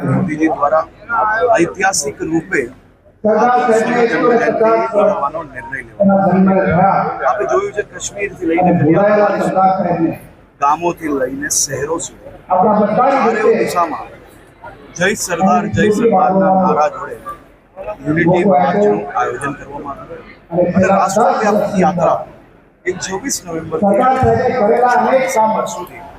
મોદીજી દ્વારા ઐતિહાસિક રૂપે આપણે જોયું છે, કાશ્મીરથી લઈને કન્યાકુમારી ગામોથી લઈને શહેરો સુધી. જય સરદાર, જય સરદારના નારા જોડે યુનિટી માર્ચનું આયોજન કરવામાં આવ્યું. અને રાષ્ટ્રવ્યાપી યાત્રા એ ચોવીસ નવેમ્બરથી અનેક સુધી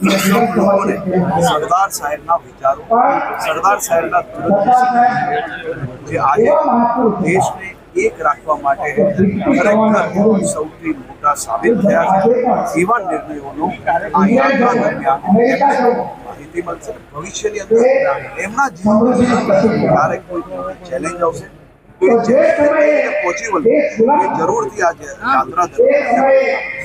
લોકોને સરદાર સાહેબના વિચારો, સરદાર સાહેબના જે આજે. દેશને એક રાખવા માટે ખરેખર સૌથી મોટા સાબિત થયા છે. એવા નિર્ણયોનો આ યાત્રા દરમિયાન માહિતી મળશે. ભવિષ્યની અંદર એમના જીવનમાં ક્યારેક કોઈ ચેલેન્જ આવશે. એ ચેલેન્જ એ જરૂરથી આજે યાત્રા દરમિયાન